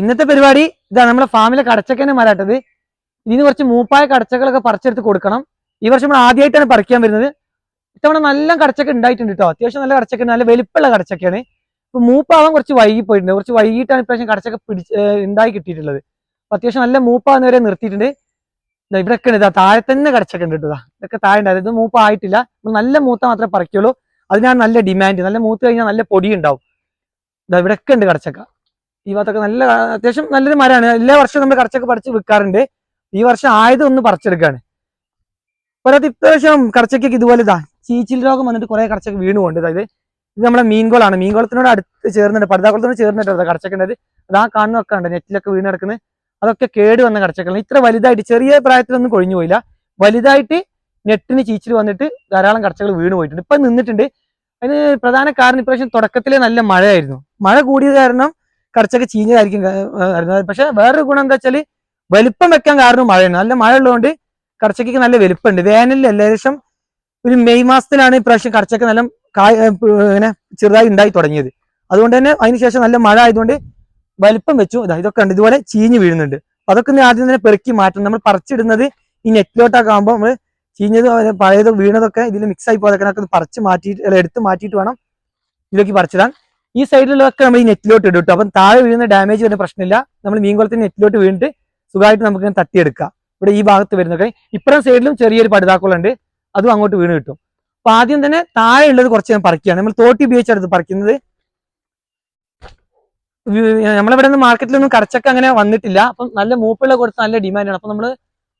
ഇന്നത്തെ പരിപാടി ഇതാ നമ്മുടെ ഫാമിലെ കടച്ചക്കനെ മരാട്ടത് ഇതിന് കുറച്ച് മൂപ്പായ കടച്ചകളൊക്കെ പറിച്ചെടുത്ത് കൊടുക്കണം. ഈ വർഷം നമ്മൾ ആദ്യമായിട്ടാണ് പറിക്കാൻ വരുന്നത്. ഇത്തവണ നല്ല കടച്ചക്ക ഉണ്ടായിട്ടുണ്ട് കേട്ടോ അത്യാവശ്യം നല്ല കടച്ചക്ക നല്ല വലിപ്പമുള്ള കടച്ചക്കയാണ്. ഇപ്പൊ മൂപ്പാവാൻ കുറച്ച് വൈകി പോയിട്ടുണ്ട്. കുറച്ച് വൈകിട്ടാണ് ഇപ്രാവശ്യം കടച്ചക്ക പിടിച്ച് ഉണ്ടായി കിട്ടിയിട്ടുള്ളത്. അത്യാവശ്യം നല്ല മൂപ്പാവുന്നവരെ നിർത്തിയിട്ടുണ്ട്. ഇവിടെയൊക്കെ ഉണ്ട് താഴെ തന്നെ കടച്ചക്ക ഉണ്ട് കേട്ടോ. ഇതൊക്കെ താഴെ ഉണ്ടായത് മൂപ്പായിട്ടില്ല നല്ല മൂത്ത മാത്രമേ പറിക്കുള്ളൂ. അതിനാണ് നല്ല ഡിമാൻഡ് നല്ല മൂത്ത് കഴിഞ്ഞാൽ നല്ല പൊടി ഉണ്ടാവും. ഇതാ ഇവിടെയൊക്കെ ഉണ്ട് കടച്ചക്ക. ഈ ഭാഗത്തൊക്കെ നല്ല അത്യാവശ്യം നല്ലൊരു മരമാണ്. എല്ലാ വർഷവും നമ്മൾ കറച്ചൊക്കെ പറിച്ച് വിൽക്കാറുണ്ട്. ഈ വർഷം ആയത് ഒന്ന് പറിച്ചെടുക്കാണ്. പോരാത്ത ഇപ്രാവശ്യം കറച്ചൊക്കെ ഇതുപോലെ ഇതാ ചീച്ചിൽ രോഗം വന്നിട്ട് കുറെ കറച്ചൊക്കെ വീണ് പോകേണ്ടത് അതായത് ഇത് നമ്മുടെ മീൻകോളാണ് മീൻകോളത്തിനോട് അടുത്ത് ചേർന്നിട്ട് പടുതാക്കുളത്തിനോട് ചേർന്നിട്ട് കടച്ചൊക്കെ അത് കാണുന്നൊക്കെ ഉണ്ട് നെറ്റിലൊക്കെ വീണ് കിടക്കുന്നത് അതൊക്കെ കേട് വന്ന കടച്ചക്കളാണ് ഇത്ര വലുതായിട്ട് ചെറിയ പ്രായത്തിലൊന്നും കൊഴിഞ്ഞു പോയില്ല. വലുതായിട്ട് നെറ്റിന് ചീച്ചിൽ വന്നിട്ട് ധാരാളം കടച്ചകൾ വീണ് പോയിട്ടുണ്ട്. ഇപ്പൊ നിന്നിട്ടുണ്ട്. അതിന് പ്രധാന കാരണം ഇപ്രാവശ്യം തുടക്കത്തിലെ നല്ല മഴയായിരുന്നു. മഴ കൂടിയത് കാരണം കടച്ചൊക്കെ ചീഞ്ഞതായിരിക്കും വരുന്നത് പക്ഷെ വേറൊരു ഗുണം എന്താ വെച്ചാൽ വലിപ്പം വെക്കാൻ കാരണം മഴയാണ്. നല്ല മഴ ഉള്ളതുകൊണ്ട് കടച്ചക്കയ്ക്ക് നല്ല വലിപ്പമുണ്ട്. വേനലിൽ ഏകദേശം ഒരു മെയ് മാസത്തിലാണ് ഇപ്രാവശ്യം കടച്ചക്ക നല്ല കായ് ഇങ്ങനെ ചെറുതായി ഉണ്ടായി തുടങ്ങിയത്. അതുകൊണ്ട് തന്നെ അതിനുശേഷം നല്ല മഴ ആയതുകൊണ്ട് വലിപ്പം വെച്ചു. ഇതാ ഇതൊക്കെ ഉണ്ട് ഇതുപോലെ ചീഞ്ഞ് വീഴുന്നുണ്ട്. അതൊക്കെ ഒന്ന് ആദ്യം തന്നെ പെറുക്കി മാറ്റണം. നമ്മൾ പറിച്ചിടുന്നത് ഈ നെറ്റിലോട്ടൊക്കെ ആകുമ്പോൾ നമ്മൾ ചീഞ്ഞത് പഴയത് വീണതൊക്കെ ഇതിൽ മിക്സ് ആയി പോയതൊക്കെ പറിച്ച് മാറ്റിയിട്ട് എടുത്ത് മാറ്റിയിട്ട് വേണം ഇതിലേക്ക് പറിച്ചിടാൻ. ഈ സൈഡിലൊക്കെ നമ്മൾ ഈ നെറ്റിലോട്ട് ഇടും കേട്ടോ അപ്പം താഴെ വീഴുന്ന ഡാമേജ് വരുന്ന പ്രശ്നമില്ല. നമ്മൾ മീൻകുളത്തിന് നെറ്റിലോട്ട് വീണിട്ട് സുഖമായിട്ട് നമുക്ക് തട്ടിയെടുക്കാം. ഇവിടെ ഈ ഭാഗത്ത് വരുന്നൊക്കെ ഇപ്പുറം സൈഡിലും ചെറിയൊരു പടുതാക്കുളുണ്ട് അതും അങ്ങോട്ട് വീണ് കിട്ടും. അപ്പൊ ആദ്യം തന്നെ താഴെ ഉള്ളത് കുറച്ച് ഞാൻ പറിക്കുകയാണ്. നമ്മൾ തോട്ടി ഉപയോഗിച്ചെടുത്ത് പറിക്കുന്നത്. നമ്മളിവിടെ നിന്ന് മാർക്കറ്റിലൊന്നും കടച്ചക്ക അങ്ങനെ വന്നിട്ടില്ല. അപ്പം നല്ല മൂപ്പുള്ള കൊടുത്ത് നല്ല ഡിമാൻഡാണ് അപ്പൊ നമ്മൾ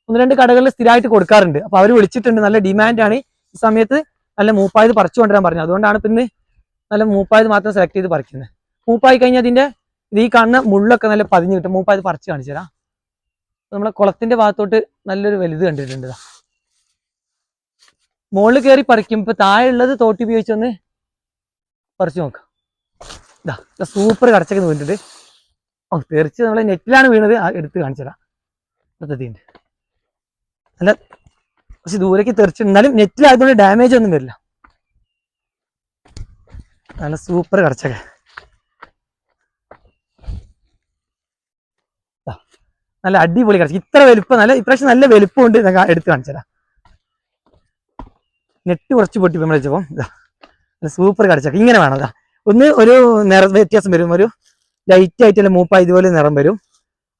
ഒന്ന് രണ്ട് കടകളിൽ സ്ഥിരമായിട്ട് കൊടുക്കാറുണ്ട്. അപ്പൊ അവർ വിളിച്ചിട്ടുണ്ട് നല്ല ഡിമാൻഡാണ് ഈ സമയത്ത് നല്ല മൂപ്പായത് പറിച്ചു കൊണ്ടുവരാൻ പറഞ്ഞു. അതുകൊണ്ടാണ് പിന്നെ നല്ല മൂപ്പായത് മാത്രം സെലക്ട് ചെയ്ത് പറിക്കുന്നത് മൂപ്പായി കഴിഞ്ഞാൽ അതിന്റെ ഇത് ഈ കാണുന്ന മുള്ളൊക്കെ നല്ല പതിഞ്ഞ് കിട്ടും. മൂപ്പായത് പറിച്ച് കാണിച്ചു തരാം. നമ്മളെ കുളത്തിന്റെ ഭാഗത്തോട്ട് നല്ലൊരു വലുത് കണ്ടിട്ടുണ്ട് മുകളിൽ കയറി പറിക്കും. ഇപ്പൊ താഴെ ഉള്ളത് തോട്ടി ഉപയോഗിച്ചൊന്ന് പറിച്ചു നോക്കാം. ഇതാ സൂപ്പർ കടച്ചൊക്കെ വീണിട്ടുണ്ട് ഓ തെറിച്ച് നമ്മളെ നെറ്റിലാണ് വീണത്. എടുത്ത് കാണിച്ചു തരാം. അടുത്തെത്തിണ്ട് നല്ല കുറച്ച് ദൂരേക്ക് എന്നാലും നെറ്റിലായതുകൊണ്ട് ഡാമേജ് ഒന്നും വരില്ല. നല്ല സൂപ്പർ കടച്ചൊക്കെ നല്ല അടിപൊളി കടച്ച ഇത്ര വലുപ്പം നല്ല ഇപ്രാവശ്യം നല്ല വലുപ്പമുണ്ട്. കാ- എടുത്ത് കാണിച്ചുതരാം. നെറ്റ് കുറച്ച് പൊട്ടി നമ്മൾ വെച്ചപ്പോൾ നല്ല സൂപ്പർ കടച്ചൊക്കെ ഇങ്ങനെ വേണം ഒന്ന് ഒരു നിറ വ്യത്യാസം വരും. ഒരു ലൈറ്റ് ആയിട്ടുള്ള മൂപ്പ ഇതുപോലെ നിറം വരും.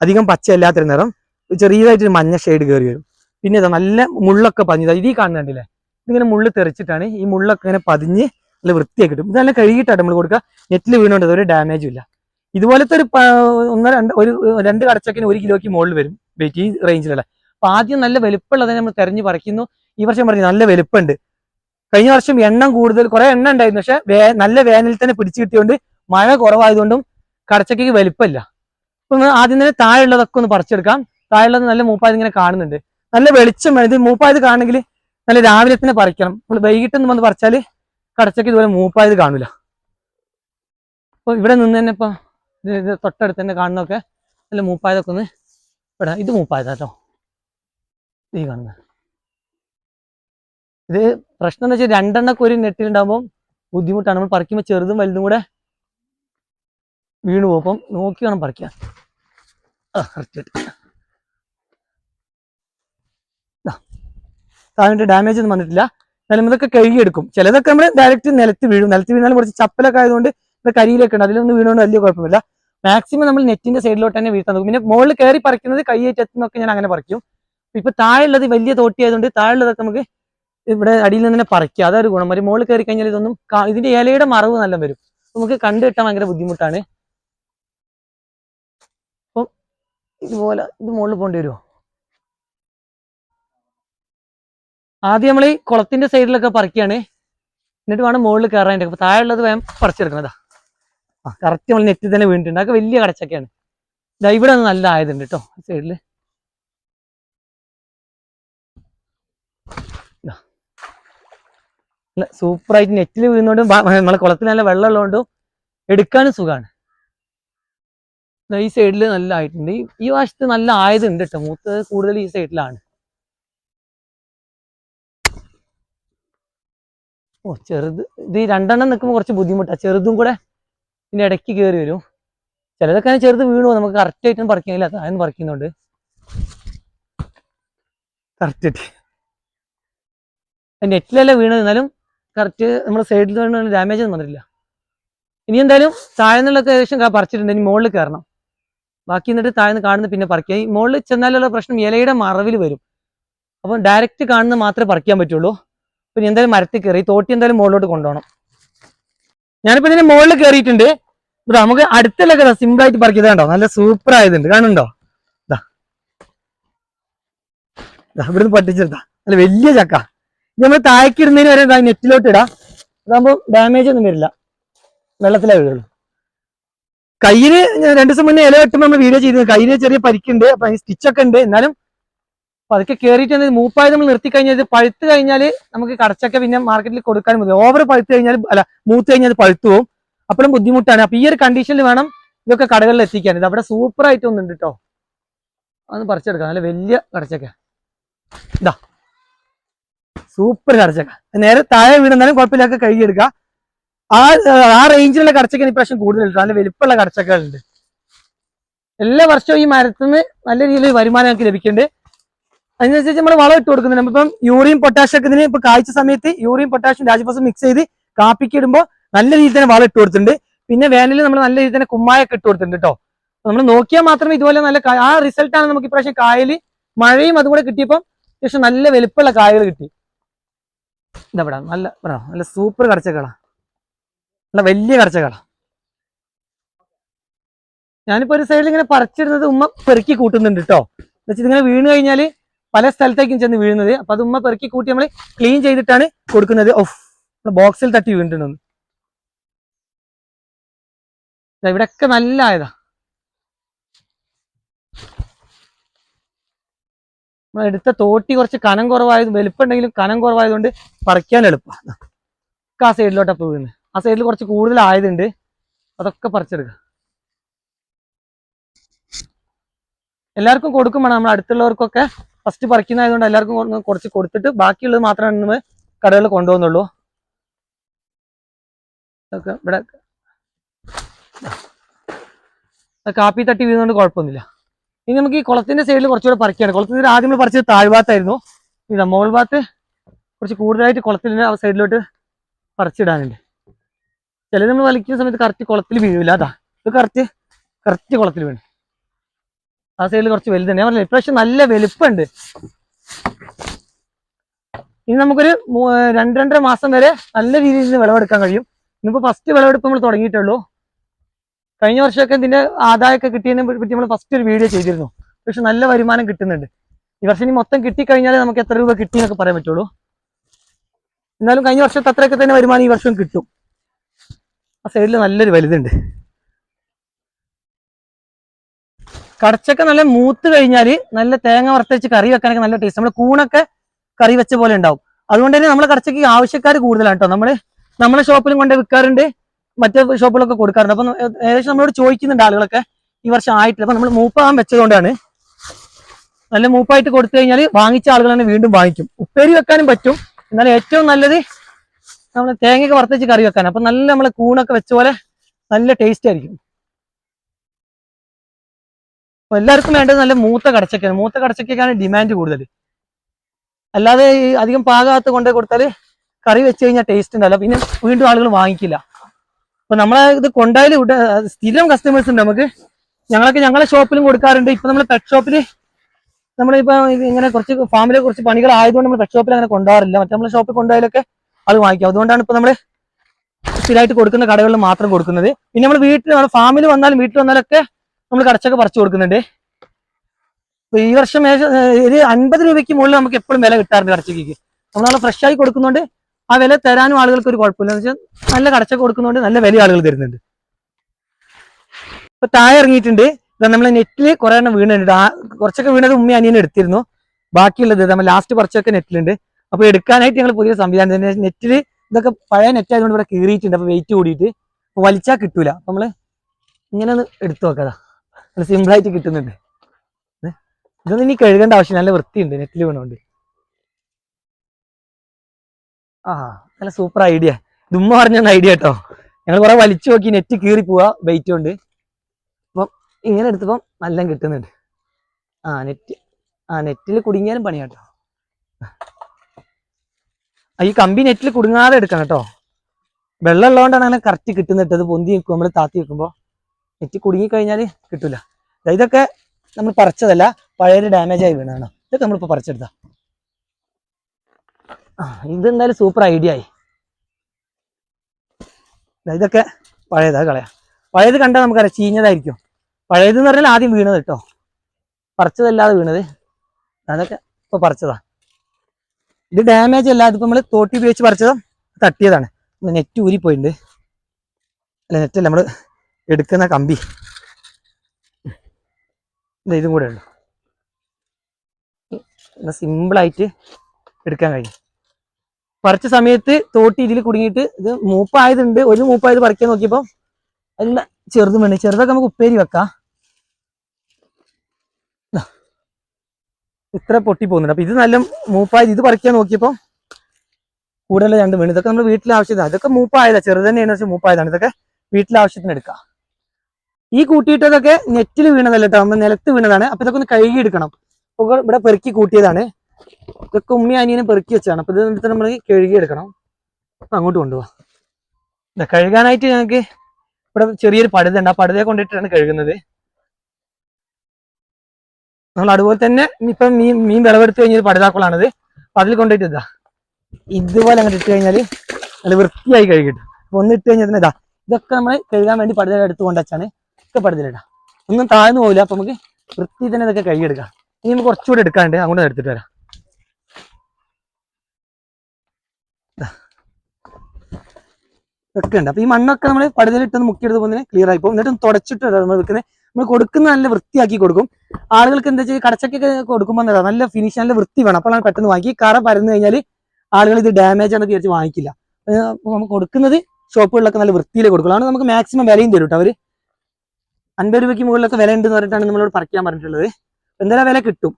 അധികം പച്ച അല്ലാത്തൊരു നിറം. ചെറിയതായിട്ടൊരു മഞ്ഞ ഷെയ്ഡ് കയറി വരും. പിന്നെ ഇതാ നല്ല മുള്ളൊക്കെ പതിഞ്ഞതാ ഇതീ കാണുന്നുണ്ടല്ലേ? ഇതിങ്ങനെ മുള്ള് തെറിച്ചിട്ടാണ് ഈ മുള്ളൊക്കെ ഇങ്ങനെ പതിഞ്ഞ് നല്ല വൃത്തിയായി കിട്ടും ഇത് നല്ല കഴുകിയിട്ടാണ് നമ്മൾ കൊടുക്കുക. നെറ്റിൽ വീണുകൊണ്ട് ഒരു ഡാമേജും ഇല്ല. ഇതുപോലത്തെ ഒരു ഒന്ന് രണ്ട് ഒരു രണ്ട് കടച്ചക്കിന് ഒരു കിലോയ്ക്ക് മുകളിൽ വരും. വെയിറ്റ് ഈ റേഞ്ചിലല്ല അപ്പൊ ആദ്യം നല്ല വലുപ്പമുള്ളതിനെ നമ്മൾ തെരഞ്ഞു പറിക്കുന്നു. ഈ വർഷം പറഞ്ഞു നല്ല വലുപ്പമുണ്ട് കഴിഞ്ഞ വർഷം എണ്ണം കൂടുതൽ കുറെ എണ്ണ ഉണ്ടായിരുന്നു. പക്ഷെ നല്ല വേനലിൽ തന്നെ പിടിച്ചു കിട്ടിയോണ്ട് മഴ കുറവായതുകൊണ്ടും കടച്ചക്കയ്ക്ക് വലുപ്പമില്ല. അപ്പൊ ആദ്യം തന്നെ താഴെയുള്ളതൊക്കെ ഒന്ന് പറിച്ചെടുക്കാം. താഴെയുള്ളത് നല്ല മൂപ്പായത് ഇങ്ങനെ കാണുന്നുണ്ട്. നല്ല വെളിച്ചം വേണം. ഇത് മൂപ്പായത് കാണണമെങ്കിൽ നല്ല രാവിലെ തന്നെ പറിക്കണം. നമ്മൾ വൈകിട്ടൊന്നും വന്ന് പറിച്ചാൽ കടച്ചക്ക ഇതുപോലെ മൂപ്പായത് കാണൂല. അപ്പൊ ഇവിടെ നിന്ന് തന്നെ ഇപ്പൊ തൊട്ടടുത്ത് തന്നെ കാണുന്നതൊക്കെ നല്ല മൂപ്പായതൊക്കെ ഒന്ന് ഇവിടെ ഇത് മൂപ്പായതാ കേട്ടോ ഈ കാണുന്നത് ഇത് പ്രശ്നം എന്ന് വെച്ചാൽ രണ്ടെണ്ണൊക്കെ ഒരു നെറ്റിലുണ്ടാകുമ്പോൾ ബുദ്ധിമുട്ടാണ്. നമ്മൾ പറിക്കുമ്പോൾ ചെറുതും വലുതും കൂടെ വീണു പോകും. അപ്പം നോക്കി വേണം പറിക്കാൻ. താഴെ ഡാമേജ് ഒന്നും വന്നിട്ടില്ല. എന്നാലും ഇതൊക്കെ കഴുകിയെടുക്കും. ചിലതൊക്കെ നമ്മൾ ഡയറക്റ്റ് നിലത്ത് വീഴും. നിലത്ത് വീണാലും കുറച്ച് ചപ്പലൊക്കെ ആയതുകൊണ്ട് ഇവിടെ കരിയിലൊക്കെ ഉണ്ട്. അതിലൊന്നും വീണുകൊണ്ട് വലിയ കുഴപ്പമില്ല മാക്സിമം നമ്മൾ നെറ്റിന്റെ സൈഡിലോട്ട് തന്നെ വീഴ്ത്താൻ നോക്കും. പിന്നെ മുകളിൽ കയറി പറിക്കുന്നത് കൈയേറ്റ് എത്തുന്നൊക്കെ ഞാൻ അങ്ങനെ പറിക്കും. ഇപ്പൊ താഴെയുള്ളത് വലിയ തോട്ടി ആയതുകൊണ്ട് താഴെയുള്ളതൊക്കെ നമുക്ക് ഇവിടെ അടിയിൽ നിന്ന് തന്നെ പറിക്കുക അതൊരു ഗുണം. വരും മുകളിൽ കയറി കഴിഞ്ഞാൽ ഇതൊന്നും ഇതിന്റെ ഇലയുടെ മറവ് നല്ല വരും. നമുക്ക് കണ്ടു കിട്ടാൻ ഭയങ്കര ബുദ്ധിമുട്ടാണ്. അപ്പം ഇതുപോലെ ഇത് മുകളിൽ പോകേണ്ടി വരുമോ? ആദ്യം നമ്മൾ ഈ കുളത്തിന്റെ സൈഡിലൊക്കെ പറിക്കുകയാണ് എന്നിട്ട് വേണം മുകളിൽ കയറാൻ അപ്പൊ താഴെയുള്ളത് വേം പറിച്ചെടുക്കണതാ. ആ കറക്റ്റ് നമ്മൾ നെറ്റിൽ തന്നെ വീണിട്ടുണ്ട്. അതൊക്കെ വലിയ കടച്ചൊക്കെയാണ്. ഇതാ ഇവിടെ നല്ല ആയതുണ്ട് കേട്ടോ സൈഡിൽ. നല്ല സൂപ്പറായിട്ട് നെറ്റിൽ വീഴുന്നോണ്ടും നമ്മളെ കുളത്തിൽ നല്ല വെള്ളം ഉള്ളതുകൊണ്ടും എടുക്കാനും സുഖമാണ് ഈ സൈഡിൽ നല്ല ആയിട്ടുണ്ട്. ഈ- വശത്ത് നല്ല ആയതുണ്ട് കേട്ടോ മൂത്തത് കൂടുതൽ ഈ സൈഡിലാണ്. ഓ ചെറുത്. ഇത് രണ്ടെണ്ണം നിൽക്കുമ്പോൾ കുറച്ച് ബുദ്ധിമുട്ടാണ് ചെറുതും കൂടെ ഇതിന്റെ ഇടയ്ക്ക് കയറി വരും. ചിലതൊക്കെ അങ്ങനെ ചെറുത് വീണു. നമുക്ക് കറക്റ്റ് ആയിട്ടും പറിക്കുന്നില്ല താഴെ പറിക്കുന്നുണ്ട്. കറക്റ്റ് നെറ്റിലല്ല വീണത്. എന്നാലും കറക്റ്റ് നമ്മുടെ സൈഡിൽ തന്നെ ഡാമേജ് ഒന്നും വന്നിട്ടില്ല. ഇനി എന്തായാലും താഴെ നിന്നുള്ളൊക്കെ ഏകദേശം പറിച്ചിട്ടുണ്ട്. ഇനി മുകളിൽ കയറണം. ബാക്കി എന്നിട്ട് താഴ്ന്ന് കാണുന്ന പിന്നെ പറിക്കുക ഈ മുകളിൽ ചെന്നാലുള്ള പ്രശ്നം ഇലയുടെ മറവിൽ വരും. അപ്പം ഡയറക്റ്റ് കാണുന്ന മാത്രമേ പറിക്കാൻ പറ്റുള്ളൂ. പിന്നെ എന്തായാലും മരത്തിൽ കയറി തോട്ടി എന്തായാലും മുകളിലോട്ട് കൊണ്ടുപോകണം. ഞാനിപ്പോ ഇതിന്റെ മുകളിൽ കയറിയിട്ടുണ്ട്. ഇവിടെ നമുക്ക് അടുത്തുള്ളൊക്കെ സിമ്പിൾ ആയിട്ട് പറിക്കുന്നത് കണ്ടോ? നല്ല സൂപ്പർ ആയതുണ്ട്. ദാ. ഇവിടുന്ന് പട്ടിച്ചെടുത്താ. നല്ല വലിയ ചക്ക. ഇത് നമ്മൾ താഴേക്ക് വരെ ഇതാ നെറ്റിലോട്ട് ഇടാ. അതാകുമ്പോൾ ഡാമേജ് ഒന്നും വരില്ല. വെള്ളത്തിലേ വീഴുള്ളൂ. കയ്യിൽ ഞാൻ രണ്ടു ദിവസം മുന്നേ ഇല വെട്ടുമ്പോൾ നമ്മൾ വീഡിയോ ചെയ്തിരുന്നു. കയ്യിൽ ചെറിയ പരിക്കുണ്ട്. അപ്പൊ സ്റ്റിച്ചൊക്കെ ഉണ്ട്. എന്നാലും പതുക്കെ കയറിയിട്ട് മൂപ്പായത് നമ്മൾ നിർത്തി കഴിഞ്ഞാൽ പഴുത്ത് കഴിഞ്ഞാൽ നമുക്ക് കടച്ചൊക്കെ പിന്നെ മാർക്കറ്റിൽ കൊടുക്കാൻ മതി ഓവർ പഴുത്ത് കഴിഞ്ഞാൽ അല്ല മൂത്ത് കഴിഞ്ഞാൽ പഴുത്തു പോകും അപ്പോഴും ബുദ്ധിമുട്ടാണ്. അപ്പൊ ഈ ഒരു കണ്ടീഷനിൽ വേണം ഇതൊക്കെ കടകളിൽ എത്തിക്കാൻ. ഇത് അവിടെ സൂപ്പർ ആയിട്ട് ഒന്നുണ്ട് കേട്ടോ അതൊന്ന് പറിച്ചെടുക്കാം. നല്ല വലിയ കടച്ചൊക്കെ. ഇതാ. സൂപ്പർ കടച്ചക്ക. നേരെ താഴെ വീണെന്നാലും കുഴപ്പമില്ലാക്കെ കഴുകിയെടുക്കാം ആ ആ റേഞ്ചിലുള്ള കടച്ചക്ക ഇപ്രാവശ്യം കൂടുതലുണ്ട് നല്ല വലിപ്പമുള്ള കടച്ചക്കകളുണ്ട്. എല്ലാ വർഷവും ഈ മരത്തിന് നല്ല രീതിയിൽ വരുമാനം നമുക്ക് ലഭിക്കുന്നുണ്ട്. അതിനനുസരിച്ച് നമ്മൾ വളം ഇട്ട് കൊടുക്കുന്നുണ്ട്. നമ്മളിപ്പം യൂറിയും പൊട്ടാഷ്യം ഒക്കെ ഇതിന് ഇപ്പൊ കാഴ്ച സമയത്ത് യൂറിയും പൊട്ടാഷ്യം രാജഫോസും മിക്സ് ചെയ്ത് കാപ്പിക്ക് ഇടുമ്പോൾ നല്ല രീതിയിൽ തന്നെ വളം ഇട്ട് കൊടുത്തിട്ടുണ്ട്. പിന്നെ വേനലിൽ നമ്മൾ നല്ല രീതിയിൽ തന്നെ കുമ്മായൊക്കെ ഇട്ട് കൊടുത്തിട്ടുണ്ട് കേട്ടോ നമ്മൾ നോക്കിയാൽ മാത്രമേ ഇതുപോലെ നല്ല ആ റിസൾട്ടാണ് നമുക്ക് ഇപ്രാവശ്യം കായൽ മഴയും അതുകൂടെ കിട്ടിയപ്പം അത്യാവശ്യം നല്ല വലുപ്പമുള്ള കായകൾ കിട്ടി. ഇതാ ഇവിടെ നല്ല നല്ല സൂപ്പർ കടച്ചക്കള നല്ല വലിയ കടച്ചക്കള ഞാനിപ്പോ ഒരു സൈഡിൽ ഇങ്ങനെ പറിച്ചിടുന്നത് ഉമ്മ പെറുക്കി കൂട്ടുന്നുണ്ട് കേട്ടോ എന്നുവെച്ചാൽ ഇതിങ്ങനെ വീണ് കഴിഞ്ഞാൽ പല സ്ഥലത്തേക്കും ചെന്ന് വീഴുന്നത്. അപ്പൊ അത് ഉമ്മ പെറുക്കി കൂട്ടി നമ്മൾ ക്ലീൻ ചെയ്തിട്ടാണ് കൊടുക്കുന്നത്. ഓഫ് ബോക്സിൽ തട്ടി വീണിട്ടുണ്ടെന്ന് ഇവിടൊക്കെ നല്ല ആയതാ. എടുത്ത തോട്ടി കുറച്ച് കനം കുറവായത് വലുപ്പുണ്ടെങ്കിലും കനം കുറവായതുകൊണ്ട് പറിക്കാൻ എളുപ്പമാണ് ആ സൈഡിലോട്ടാ വീഴുന്നത്. ആ സൈഡിൽ കുറച്ച് കൂടുതൽ ആയതുണ്ട് അതൊക്കെ പറിച്ചെടുക്കുക എല്ലാവർക്കും കൊടുക്കുമ്പോൾ നമ്മൾ അടുത്തുള്ളവർക്കൊക്കെ ഫസ്റ്റ് പറിക്കുന്നതായതുകൊണ്ട് എല്ലാവർക്കും കുറച്ച് കൊടുത്തിട്ട് ബാക്കിയുള്ളത് മാത്രമേ നമ്മൾ കടകളിൽ കൊണ്ടുപോകുന്നുള്ളൂ. ഇതൊക്കെ ഇവിടെ കാപ്പി തട്ടി വീഴുന്നതുകൊണ്ട് കുഴപ്പമൊന്നുമില്ല. ഇനി നമുക്ക് ഈ കുളത്തിന്റെ സൈഡിൽ കുറച്ചുകൂടെ പറിക്കുകയാണ് കുളത്തിന്റെ ആദ്യം നമ്മൾ പറിച്ചത് താഴ്ഭാഗത്തായിരുന്നു ഇതാ നമ്മൾ ഭാഗത്ത് കുറച്ച് കൂടുതലായിട്ട് കുളത്തിന്റെ സൈഡിലോട്ട് പറിച്ചിടാനുണ്ട്. ചിലത് നമ്മൾ വലിക്കുന്ന സമയത്ത് കറക്റ്റ് കുളത്തിൽ വീഴില്ല അതാ. ഇത് കറക്റ്റ് കറക്റ്റ് കുളത്തിൽ വീണ്. ആ സൈഡിൽ കുറച്ച് വലുതുണ്ട്. ഞാൻ പറഞ്ഞില്ല ഇപ്രാവശ്യം നല്ല വലുപ്പമുണ്ട്. ഇനി നമുക്കൊരു രണ്ട് രണ്ടര മാസം വരെ നല്ല രീതിയിൽ നിന്ന് വിളവെടുക്കാൻ കഴിയും. ഇന്നിപ്പോ ഫസ്റ്റ് വിളവെടുപ്പ് നമ്മൾ തുടങ്ങിയിട്ടുള്ളൂ കഴിഞ്ഞ വർഷമൊക്കെ ഇതിന്റെ ആദായമൊക്കെ കിട്ടിയതിനെ പറ്റി നമ്മൾ ഫസ്റ്റ് ഒരു വീഡിയോ ചെയ്തിരുന്നു. പക്ഷെ നല്ല വരുമാനം കിട്ടുന്നുണ്ട്. ഈ വർഷം ഇനി മൊത്തം കിട്ടിക്കഴിഞ്ഞാൽ നമുക്ക് എത്ര രൂപ കിട്ടി എന്നൊക്കെ പറയാൻ പറ്റുള്ളൂ. എന്നാലും കഴിഞ്ഞ വർഷത്തെ അത്രയൊക്കെ തന്നെ വരുമാനം ഈ വർഷം കിട്ടും. ആ സൈഡിൽ നല്ലൊരു വലുതുണ്ട്. കടച്ചക്ക നല്ല മൂത്ത് കഴിഞ്ഞാൽ നല്ല തേങ്ങ വറുത്തരച്ച് കറി വെക്കാനൊക്കെ നല്ല ടേസ്റ്റ് നമ്മൾ കൂണൊക്കെ കറി വെച്ച പോലെ ഉണ്ടാവും. അതുകൊണ്ട് തന്നെ നമ്മളെ കടച്ചക്ക് ആവശ്യക്കാർ കൂടുതലാണ് കേട്ടോ നമ്മൾ നമ്മളെ ഷോപ്പിലും കൊണ്ട് വിൽക്കാറുണ്ട് മറ്റേ ഷോപ്പുകളൊക്കെ കൊടുക്കാറുണ്ട്. അപ്പം ഏകദേശം നമ്മളോട് ചോദിക്കുന്നുണ്ട് ആളുകളൊക്കെ. ഈ വർഷം ആയിട്ടില്ല. അപ്പൊ നമ്മൾ മൂപ്പാകാൻ വെച്ചതുകൊണ്ടാണ്. നല്ല മൂപ്പായിട്ട് കൊടുത്തു കഴിഞ്ഞാൽ വാങ്ങിച്ച ആളുകൾ തന്നെ വീണ്ടും വാങ്ങിക്കും. ഉപ്പേരി വെക്കാനും പറ്റും. എന്നാൽ ഏറ്റവും നല്ലത് നമ്മൾ തേങ്ങയൊക്കെ വറുത്തച്ച് കറി വെക്കാൻ അപ്പൊ നല്ല നമ്മളെ കൂണൊക്കെ വെച്ച പോലെ നല്ല ടേസ്റ്റ് ആയിരിക്കും. അപ്പൊ എല്ലാവർക്കും വേണ്ടത് നല്ല മൂത്ത കടച്ചക്കയാണ്. മൂത്ത കടച്ചക്കയ്ക്കാണ് ഡിമാൻഡ് കൂടുതൽ അല്ലാതെ ഈ അധികം പാകത്ത് കൊണ്ടേ കൊടുത്താൽ കറി വെച്ച് കഴിഞ്ഞാൽ ടേസ്റ്റ് ഉണ്ടാവില്ല. പിന്നെ വീണ്ടും ആളുകൾ വാങ്ങിക്കില്ല. അപ്പൊ നമ്മളെ ഇത് കൊണ്ടായാലും സ്ഥിരം കസ്റ്റമേഴ്സ് ഉണ്ട് നമുക്ക്. ഞങ്ങളൊക്കെ ഞങ്ങളെ ഷോപ്പിലും കൊടുക്കാറുണ്ട്. ഇപ്പൊ നമ്മൾ പെറ്റ് ഷോപ്പിൽ നമ്മളിപ്പോ ഇങ്ങനെ കുറച്ച് ഫാമിലെ കുറച്ച് പണികൾ ആയതുകൊണ്ട് നമ്മൾ പെറ്റ് ഷോപ്പിൽ അങ്ങനെ കൊണ്ടുപോകാറില്ല മറ്റേ നമ്മൾ ഷോപ്പിൽ കൊണ്ടുപോയാലൊക്കെ അത് വാങ്ങിക്കും. അതുകൊണ്ടാണ് ഇപ്പൊ നമ്മൾ സ്ഥിരമായിട്ട് കൊടുക്കുന്ന കടകളിൽ മാത്രം കൊടുക്കുന്നത്. പിന്നെ നമ്മൾ വീട്ടിൽ ഫാമിൽ വന്നാലും വീട്ടിൽ വന്നാലൊക്കെ നമ്മൾ കടച്ചൊക്കെ പറിച്ചു കൊടുക്കുന്നുണ്ട്. അപ്പൊ ഈ വർഷം ഒരു അൻപത് രൂപയ്ക്ക് മുകളിൽ നമുക്ക് എപ്പോഴും വില കിട്ടാറുണ്ട് കടച്ചക്കയ്ക്ക് നമ്മൾ ഫ്രഷ് ആയി കൊടുക്കുന്നതുകൊണ്ട് ആ വില തരാനും ആളുകൾക്ക് ഒരു കുഴപ്പമില്ല. എന്ന് വെച്ചാൽ നല്ല കടച്ചൊക്കെ കൊടുക്കുന്നതുകൊണ്ട് നല്ല വില ആളുകൾ തരുന്നുണ്ട്. ഇപ്പൊ താഴെ ഇറങ്ങിയിട്ടുണ്ട്. ഇതാ നമ്മളെ നെറ്റിൽ കുറെ എണ്ണം വീണിട്ടുണ്ട് ആ കുറച്ചൊക്കെ വീണത് ഉമ്മ അനിയനെ എടുത്തിരുന്നു. ബാക്കിയുള്ളത് നമ്മൾ ലാസ്റ്റ് കുറച്ചൊക്കെ നെറ്റിലുണ്ട് അപ്പൊ എടുക്കാനായിട്ട് ഞങ്ങൾ പുതിയ സംവിധാനം തന്നെ. നെറ്റിൽ ഇതൊക്കെ പഴയ നെറ്റ് ആയതുകൊണ്ട് ഇവിടെ കീറിയിട്ടുണ്ട്. അപ്പൊ വെയിറ്റ് കൂടിയിട്ട്. വലിച്ചാൽ കിട്ടൂല. നമ്മൾ ഇങ്ങനെ ഒന്ന് എടുത്തു നോക്കതാ നല്ല സിമ്പിൾ ആയിട്ട് കിട്ടുന്നുണ്ട്. ഇതൊന്നും ഇനി കഴുകേണ്ട ആവശ്യം നല്ല വൃത്തിയുണ്ട് നെറ്റിൽ വീണുകൊണ്ട് ആ നല്ല സൂപ്പർ ഐഡിയ ഇതുമ്മ പറഞ്ഞ ഐഡിയ കേട്ടോ ഞങ്ങൾ കുറെ വലിച്ചു നോക്കി നെറ്റ് കീറി പോവാ വെയിറ്റ് കൊണ്ട്. അപ്പം ഇങ്ങനെ എടുത്തപ്പം നല്ല കിട്ടുന്നുണ്ട്. ആ നെറ്റ് ആ നെറ്റിൽ കുടുങ്ങിയാലും പണി കേട്ടോ ഈ കമ്പി നെറ്റിൽ കുടുങ്ങാതെ എടുക്കണം കേട്ടോ വെള്ളം ഉള്ളതുകൊണ്ടാണ് അങ്ങനെ കറക്റ്റ് കിട്ടുന്നിട്ടത് പൊന്തി വെക്കുമ്പോൾ നമ്മൾ താത്തി വെക്കുമ്പോൾ നെറ്റ് കുടുങ്ങിക്കഴിഞ്ഞാൽ കിട്ടില്ല ഇതൊക്കെ നമ്മൾ പറിച്ചതല്ല പഴയൊരു ഡാമേജ് ആയി വീണാണ് ഇതൊക്കെ നമ്മളിപ്പോൾ പറിച്ചെടുത്താ. ഇതെന്തായാലും സൂപ്പർ ഐഡിയ ആയി. ഇതൊക്കെ പഴയതാ കളയാം. പഴയത് കണ്ടാൽ നമുക്കറിയാം ചീഞ്ഞതായിരിക്കും. പഴയത് എന്ന് പറഞ്ഞാൽ ആദ്യം വീണത് കേട്ടോ പറിച്ചതല്ലാതെ വീണത്. അതൊക്കെ ഇപ്പൊ പറിച്ചതാ. ഇത് ഡാമേജ് അല്ല അതിപ്പോ നമ്മൾ തോട്ടി ഉപയോഗിച്ച് പറിച്ചതാ തട്ടിയതാണ്. നെറ്റ് ഊരിപ്പോയിട്ടുണ്ട്. അല്ല നെറ്റ് അല്ല നമ്മൾ എടുക്കുന്ന കമ്പി. ഇതും കൂടെ ഉണ്ട് സിമ്പിൾ ആയിട്ട് എടുക്കാൻ കഴിയും. പറിച്ച സമയത്ത് തോട്ടി ഇതിൽ കുടുങ്ങിയിട്ട് ഇത് മൂപ്പായതുണ്ട്. ഒരു മൂപ്പായത് പറിക്കാൻ നോക്കിയപ്പോൾ അല്ല ചെറുതും വേണം. ചെറുതൊക്കെ നമുക്ക് ഉപ്പേരി വെക്കാം. ഇത്ര പൊട്ടി പോകുന്നുണ്ട്. അപ്പൊ ഇത് നല്ല മൂപ്പായത് ഇത് പറിക്കാൻ നോക്കിയപ്പോ കൂടുതൽ രണ്ട് വേണം. ഇതൊക്കെ നമ്മുടെ വീട്ടിലെ ആവശ്യത്തിന്. ഇതൊക്കെ മൂപ്പായതാണ് ചെറുതന്നെയാണ് മൂപ്പായതാണ്. ഇതൊക്കെ വീട്ടിലെ ആവശ്യത്തിന് എടുക്കാം. ഈ കൂട്ടിയിട്ടതൊക്കെ നെറ്റിൽ വീണതല്ല കേട്ടോ നമ്മൾ നിലത്ത് വീണതാണ്. അപ്പൊ ഇതൊക്കെ ഒന്ന് കഴുകി എടുക്കണം ഇപ്പൊ ഇവിടെ പെറുക്കി കൂട്ടിയതാണ്. ഇതൊക്കെ ഉമ്മി അനിയനും പെറുക്കി വെച്ചതാണ്. അപ്പൊ ഇത് നമ്മൾ കഴുകി എടുക്കണം അപ്പൊ അങ്ങോട്ട് കൊണ്ടുപോവാം ഇതാ കഴുകാനായിട്ട് ഞങ്ങൾക്ക് ഇവിടെ ചെറിയൊരു പടുതുണ്ട്. ആ പടുതയെ കൊണ്ടിട്ടാണ് കഴുകുന്നത്. നമ്മൾ അതുപോലെ തന്നെ ഇപ്പം മീൻ മീൻ വിളവെടുത്ത് കഴിഞ്ഞ പടുതാക്കളാണത്. പടുതാക്കുളാണിത് അപ്പൊ അതിൽ കൊണ്ടിട്ട് ഇതാ. ഇതുപോലെ അങ്ങോട്ട് ഇട്ട് കഴിഞ്ഞാൽ നല്ല വൃത്തിയായി കഴുകിട്ട് അപ്പൊ ഒന്ന് ഇട്ട് കഴിഞ്ഞാൽ തന്നെ ഇതാ. ഇതൊക്കെ നമ്മൾ കഴുകാൻ വേണ്ടി പടുത എടുത്ത് കൊണ്ടുവച്ചാണ്. ഒക്കെ ഒന്നും താഴ്ന്നു പോകില്ല അപ്പൊ നമുക്ക് വൃത്തി തന്നെ ഇതൊക്കെ കഴുകിയെടുക്കാം. ഇനി നമുക്ക് കുറച്ചുകൂടെ എടുക്കാണ്ട് അങ്ങോട്ട് എടുത്തിട്ട് വരാം. ഒക്കെ അപ്പൊ ഈ മണ്ണൊക്കെ നമ്മൾ പടുതലിട്ടൊന്ന് മുക്കിയെടുത്ത് പോകുന്നതിന് ക്ലിയർ ആയി പോകും. എന്നിട്ട് തുടച്ചിട്ട് നമ്മൾ വെക്കുന്നത്. നമ്മൾ കൊടുക്കുന്ന നല്ല വൃത്തിയാക്കി കൊടുക്കും. ആളുകൾക്ക് എന്താ വെച്ചാൽ കടച്ചക്കൊക്കെ കൊടുക്കുമ്പോൾ എന്താ നല്ല ഫിനിഷ് നല്ല വൃത്തി വേണം. അപ്പോൾ പെട്ടെന്ന് വാങ്ങി. കറ പരന്നു കഴിഞ്ഞാൽ ആളുകൾ ഇത് ഡാമേജ് ആണെന്ന് വിചാരിച്ച് വാങ്ങിക്കില്ല. നമുക്ക് കൊടുക്കുന്നത് ഷോപ്പുകളിലൊക്കെ നല്ല വൃത്തിയിൽ കൊടുക്കും അതാണ് നമുക്ക് മാക്സിമം വിലയും തരും കേട്ടോ അവർ. അൻപത് രൂപയ്ക്ക് മുകളിലൊക്കെ വില ഉണ്ടെന്ന് പറഞ്ഞിട്ടാണ് നമ്മളോട് പറിക്കാൻ പറഞ്ഞിട്ടുള്ളത്. എന്തായാലും വില കിട്ടും.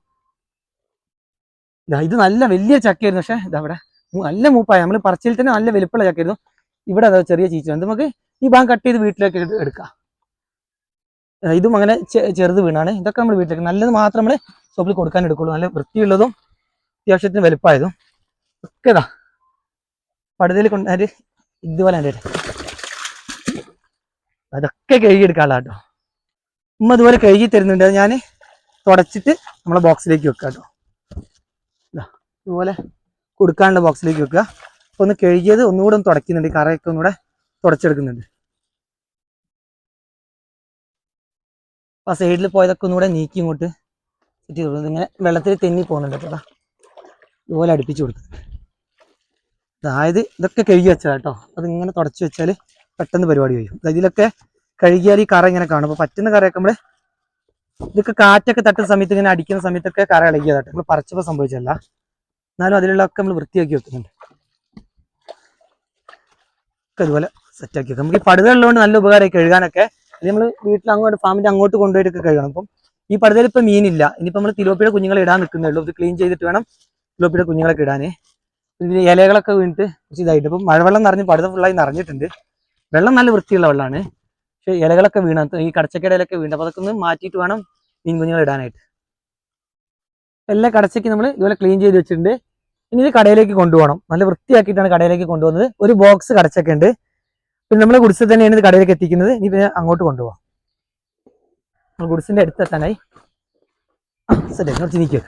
ഇത് നല്ല വലിയ ചക്കയായിരുന്നു. പക്ഷെ ഇതാ ഇവിടെ മു- നല്ല മൂപ്പായ. നമ്മൾ പറിച്ചിൽ തന്നെ നല്ല വലുപ്പമുള്ള ചക്കയായിരുന്നു. ഇവിടെ അതാ ചെറിയ ചീച്ചു നമുക്ക് ഈ ഭാഗം കട്ട് ചെയ്ത് വീട്ടിലേക്ക് എടു- എടുക്കാം. ഇതും അങ്ങനെ ചെറുത് വീണാണ്. ഇതൊക്കെ നമ്മൾ വീട്ടിലേക്ക് നല്ലത് മാത്രം നമ്മൾ ഷോപ്പിൽ കൊടുക്കാൻ എടുക്കുള്ളൂ. നല്ല വൃത്തിയുള്ളതും അത്യാവശ്യത്തിന് വലുപ്പമായതും ഒക്കെ ഇതാ പടുതയിൽ കൊണ്ടാൽ ഇതുപോലെ ഉണ്ട് അതൊക്കെ കഴുകി എടുക്കാനുള്ള കേട്ടോ. ഉമ്മ അതുപോലെ കഴുകി തരുന്നുണ്ട്. അത് ഞാൻ തുടച്ചിട്ട് നമ്മളെ ബോക്സിലേക്ക് വെക്കുക കേട്ടോ ഇതാ, ഇതുപോലെ കൊടുക്കാനുള്ള ബോക്സിലേക്ക് വെക്കുക അപ്പൊ ഒന്ന് കഴുകിയത് ഒന്നുകൂടെ ഒന്ന് തുടയ്ക്കുന്നുണ്ട്. കറയൊക്കെ ഒന്നുകൂടെ തുടച്ചെടുക്കുന്നുണ്ട്. അപ്പൊ ആ സൈഡിൽ പോയതൊക്കെ ഒന്നുകൂടെ നീക്കി ഇങ്ങോട്ട് സെറ്റ് ചെയ്ത്. ഇങ്ങനെ വെള്ളത്തിൽ തെന്നി പോകുന്നുണ്ട് കേട്ടോ ഇതുപോലെ അടുപ്പിച്ച് കൊടുക്കും അതായത് ഇതൊക്കെ കഴുകി വെച്ചാൽ കേട്ടോ അതിങ്ങനെ തുടച്ച് വെച്ചാൽ പെട്ടെന്ന് പരിപാടി കഴിയും. ഇതിലൊക്കെ കഴുകിയാൽ ഈ കറ ഇങ്ങനെ കാണും. അപ്പൊ പറ്റുന്ന കറയൊക്കെ നമ്മൾ ഇതൊക്കെ കാറ്റൊക്കെ തട്ടുന്ന സമയത്ത് ഇങ്ങനെ അടിക്കുന്ന സമയത്തൊക്കെ കറ ഇളകിയതാട്ടെ നമ്മൾ പറിച്ചപ്പോൾ സംഭവിച്ചല്ല എന്നാലും അതിലുള്ളതൊക്കെ നമ്മൾ വൃത്തിയാക്കി വെക്കുന്നുണ്ട്. ഒക്കെ ഇതുപോലെ സെറ്റാക്കി വെക്കും. നമുക്ക് ഈ പടുതയുള്ളതുകൊണ്ട് നല്ല ഉപകാരമായി കഴുകാനൊക്കെ. അല്ലെങ്കിൽ നമ്മൾ വീട്ടിൽ അങ്ങോട്ട് ഫാമിന്റെ അങ്ങോട്ട് കൊണ്ടുപോയിട്ടൊക്കെ കഴുകണം. അപ്പം ഈ പടുതയിൽ ഇപ്പം മീനില്ല. ഇനിയിപ്പോൾ നമ്മൾ തിലോപ്പിയുടെ കുഞ്ഞുങ്ങളെ ഇടാൻ നിൽക്കുന്നേ ഉള്ളൂ. ഇത് ക്ലീൻ ചെയ്തിട്ട് വേണം തിലോപ്പിയുടെ കുഞ്ഞുങ്ങളൊക്കെ ഇടാനേ. ഇതിന് ഇലകളൊക്കെ വീണിട്ട് ഇതായിട്ട് അപ്പം മഴവെള്ളം നിറഞ്ഞ് പടുത ഫുള്ളായി നിറഞ്ഞിട്ടുണ്ട്. വെള്ളം നല്ല വൃത്തിയുള്ള വെള്ളമാണ് പക്ഷേ ഇലകളൊക്കെ വീണ. ഈ കടച്ചക്കയുടെ ഇലയൊക്കെ വീണ്. അപ്പോൾ അതൊക്കെ ഒന്ന് മാറ്റിയിട്ട് വേണം മീൻ കുഞ്ഞുങ്ങൾ ഇടാനായിട്ട്. എല്ലാ കടച്ചയ്ക്ക് നമ്മൾ ഇതുപോലെ ക്ലീൻ ചെയ്ത് വെച്ചിട്ടുണ്ട്. ഇനി ഇത് കടയിലേക്ക് കൊണ്ടുപോകണം. നല്ല വൃത്തിയാക്കിയിട്ടാണ് കടയിലേക്ക് കൊണ്ടുപോകുന്നത്. ഒരു ബോക്സ് കടച്ചൊക്കെ ഉണ്ട്. പിന്നെ നമ്മൾ ഗുഡ്സ് തന്നെയാണ് ഇത് കടയിലേക്ക് എത്തിക്കുന്നത്. ഇനി പിന്നെ അങ്ങോട്ട് കൊണ്ടുപോകാം. ഗുഡ്സിന്റെ അടുത്തെത്താനായി ശരി കുറച്ച് നീക്കി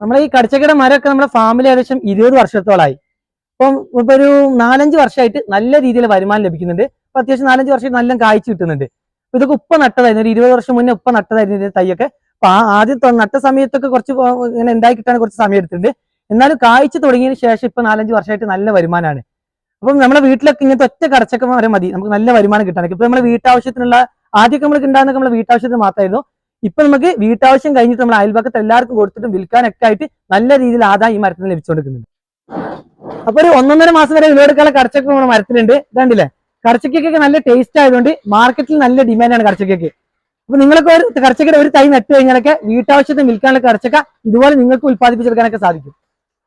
നമ്മളെ ഈ കടച്ചക്കയുടെ മരമൊക്കെ നമ്മുടെ ഫാമിലി ഏകദേശം ഇരുപത് വർഷത്തോളായി. അപ്പം ഇപ്പൊ ഒരു നാലഞ്ച് വർഷമായിട്ട് നല്ല രീതിയിൽ വരുമാനം ലഭിക്കുന്നുണ്ട്. അപ്പൊ അത്യാവശ്യം നാലഞ്ച് വർഷമായിട്ട് നല്ല കാഴ്ച കിട്ടുന്നുണ്ട്. ഇതൊക്കെ ഉപ്പ നട്ടതായിരുന്നു. ഒരു ഇരുപത് വർഷം മുന്നേ ഉപ്പ നട്ടതായിരുന്നു ഇതിന്റെ തൈയൊക്കെ. അപ്പൊ ആദ്യം നട്ട സമയത്തൊക്കെ കുറച്ച് ഇങ്ങനെ ഉണ്ടായി കിട്ടാൻ കുറച്ച് സമയം എടുത്തിട്ടുണ്ട്. എന്നാലും കാഴ്ച തുടങ്ങിയതിന് ശേഷം ഇപ്പൊ നാലഞ്ച് വർഷമായിട്ട് നല്ല വരുമാനമാണ് അപ്പം നമ്മുടെ വീട്ടിലൊക്കെ ഇങ്ങനത്തെ ഒറ്റ കടച്ചക്ക വരെ മതി. നമുക്ക് നല്ല വരുമാനം കിട്ടാനൊക്കെ. ഇപ്പൊ നമ്മുടെ വീട്ടാവശ്യത്തിനുള്ള ആദ്യമൊക്കെ നമ്മൾ ഉണ്ടാകുന്ന നമ്മുടെ വീട്ടാവശ്യത്തിന് മാത്രമായിരുന്നു. ഇപ്പൊ നമുക്ക് വീട്ടാവശ്യം കഴിഞ്ഞിട്ട് നമ്മൾ അയൽപക്കത്ത് എല്ലാവർക്കും കൊടുത്തിട്ടും വിൽക്കാനൊക്കെ ആയിട്ട് നല്ല രീതിയിൽ ആദായം ഈ മരത്തിന് ലഭിച്ചുകൊണ്ടിരിക്കുന്നുണ്ട് അപ്പൊ ഒരു ഒന്നൊന്നര മാസം വരെ വിലയെടുക്കാനുള്ള കടച്ചക്ക നമ്മുടെ മരത്തിലുണ്ട്. ഇതാണ്ടില്ലേ? കടച്ചക്കൊക്കെ നല്ല ടേസ്റ്റ് ആയതുകൊണ്ട് മാർക്കറ്റിൽ നല്ല ഡിമാൻഡാണ് കടച്ചക്കൊക്കെ അപ്പൊ നിങ്ങൾക്ക് ഒരു കടച്ചക്കയുടെ ഒരു തൈ നട്ട് കഴിഞ്ഞാലൊക്കെ വീട്ടാവശ്യത്തിന് വിൽക്കാനുള്ള കടച്ചക്ക ഇതുപോലെ നിങ്ങൾക്ക് ഉത്പാദിപ്പിച്ചെടുക്കാനൊക്കെ സാധിക്കും.